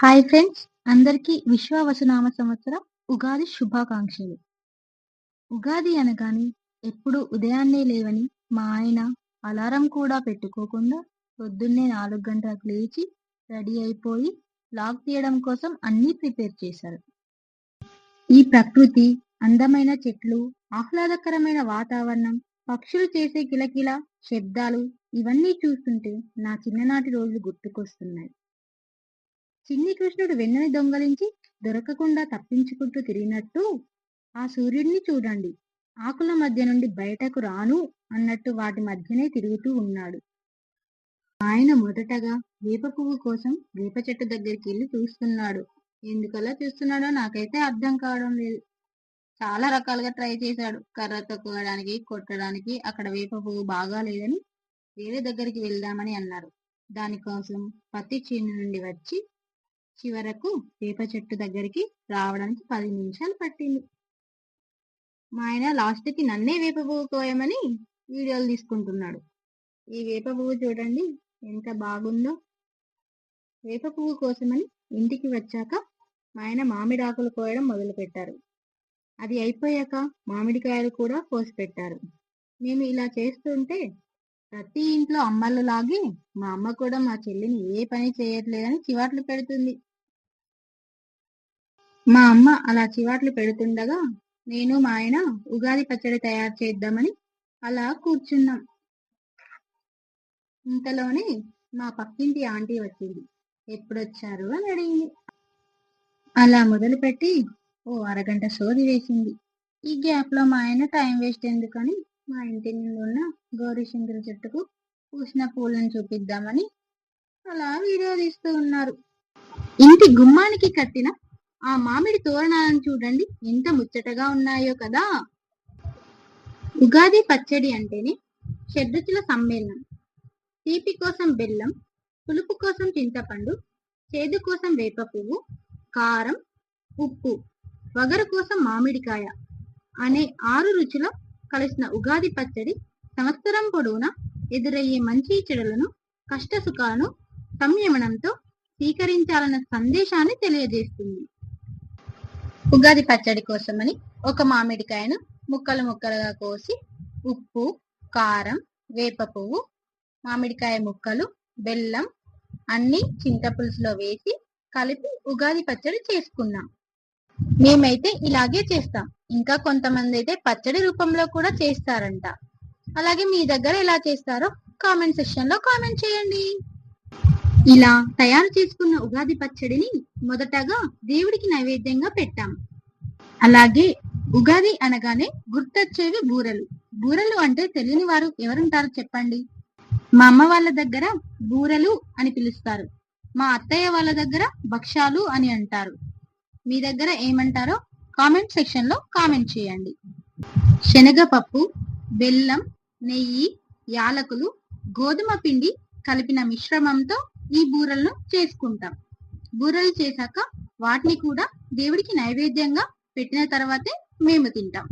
Hi friends అందరికీ విశ్వవసునామ సంవత్సరం ఉగాది శుభాకాంక్షలు. ఉగాది అనగానే ఎప్పుడు ఉదయాన్నే లేవని మా ఆయన అలారం కూడా పెట్టుకోకుండా పొద్దున్నే నాలుగు గంటలకు లేచి రెడీ అయిపోయి లాక్ తీయడం కోసం అన్నీ ప్రిపేర్ చేశారు. ఈ ప్రకృతి అందమైన చెట్లు ఆహ్లాదకరమైన వాతావరణం పక్షులు చేసే కిలకిల శబ్దాలు ఇవన్నీ చూస్తుంటే నా చిన్ననాటి రోజులు గుర్తుకొస్తున్నాయి. చిన్ని కృష్ణుడు వెన్నని దొంగలించి దొరకకుండా తప్పించుకుంటూ తిరిగినట్టు ఆ సూర్యుడిని చూడండి. ఆకుల మధ్య నుండి బయటకు రాను అన్నట్టు వాటి మధ్యనే తిరుగుతూ ఉన్నాడు. ఆయన మొదటగా వేప పువ్వు కోసం వేప చెట్టు దగ్గరికి వెళ్ళి చూస్తున్నాడు. ఎందుకలా చూస్తున్నాడో నాకైతే అర్థం కావడం లేదు. చాలా రకాలుగా ట్రై చేశాడు. కర్ర తొక్కడానికి కొట్టడానికి అక్కడ వేప పువ్వు బాగా లేదని వేరే దగ్గరికి వెళ్దామని అన్నారు. దానికోసం పత్తి చేను నుండి వచ్చి చివరకు వేప చెట్టు దగ్గరికి రావడానికి పది నిమిషాలు పట్టింది. మా ఆయన లాస్ట్కి నన్నే వేప పువ్వు కోయమని వీడియోలు తీసుకుంటున్నాడు. ఈ వేప పువ్వు చూడండి ఎంత బాగుందో. వేప పువ్వు కోసమని ఇంటికి వచ్చాక మా ఆయన మామిడి ఆకులు కోయడం మొదలు పెట్టారు అది అయిపోయాక మామిడికాయలు కూడా కోసి పెట్టారు మేము ఇలా చేస్తుంటే ప్రతి ఇంట్లో అమ్మలు లాగి మా అమ్మ కూడా మా చెల్లిని ఏ పని చేయట్లేదని చివాట్లు పెడుతుంది. మా అమ్మ అలా చివాట్లు పెడుతుండగా నేను మా ఆయన ఉగాది పచ్చడి తయారు చేద్దామని అలా కూర్చున్నాం. ఇంతలోనే మా పక్కింటి ఆంటీ వచ్చింది. ఎప్పుడొచ్చారు? అని అడిగింది. అలా మొదలుపెట్టి ఓ అరగంట సోది వేసింది. ఈ గ్యాప్లో మా ఆయన టైం వేస్ట్ ఎందుకని మా ఇంటి ముందు ఉన్న గౌరీశంకర చెట్టుకు పూసిన పూలను చూపిద్దామని అలా వీడియో తీస్తూ ఉన్నారు. ఇంటి గుమ్మానికి కట్టిన ఆ మామిడి తోరణాలను చూడండి. ఎంత ముచ్చటగా ఉన్నాయో కదా. ఉగాది పచ్చడి అంటేనే షడ్రుచుల సమ్మేళనం. తీపి కోసం బెల్లం పులుపు కోసం చింతపండు చేదు కోసం వేప పువ్వు కారం ఉప్పు వగరు కోసం మామిడికాయ అనే ఆరు రుచుల కలిసిన ఉగాది పచ్చడి సంవత్సరం పొడవునా ఎదురయ్యే మంచి చెడులను కష్ట సుఖాలను సంయమనంతో స్వీకరించాలన్న సందేశాన్ని తెలియజేస్తుంది. ఉగాది పచ్చడి కోసమని ఒక మామిడికాయను ముక్కలు ముక్కలుగా కోసి ఉప్పు కారం వేప పువ్వు మామిడికాయ ముక్కలు బెల్లం అన్ని చింతపులుసులో వేసి కలిపి ఉగాది పచ్చడి చేసుకున్నాం. మేమైతే ఇలాగే చేస్తాం. ఇంకా కొంతమంది అయితే పచ్చడి రూపంలో కూడా చేస్తారంట. అలాగే మీ దగ్గర ఎలా చేస్తారో కామెంట్ సెక్షన్లో కామెంట్ చేయండి. ఇలా తయారు చేసుకున్న ఉగాది పచ్చడిని మొదటగా దేవుడికి నైవేద్యంగా పెట్టాం. అలాగే ఉగాది అనగానే గుర్తొచ్చేవి బూరెలు. బూరెలు అంటే తెలియని వారు ఎవరుంటారు చెప్పండి? మా అమ్మ వాళ్ళ దగ్గర బూరెలు అని పిలుస్తారు. మా అత్తయ్య వాళ్ళ దగ్గర భక్ష్యాలు అని అంటారు. మీ దగ్గర ఏమంటారో కామెంట్ సెక్షన్లో కామెంట్ చేయండి. శనగపప్పు బెల్లం నెయ్యి యాలకులు గోధుమ పిండి కలిపిన మిశ్రమంతో ఈ బూరలను చేసుకుంటాం. బూరెలు చేశాక వాటిని కూడా దేవుడికి నైవేద్యంగా పెట్టిన తర్వాతే మేము తింటాం.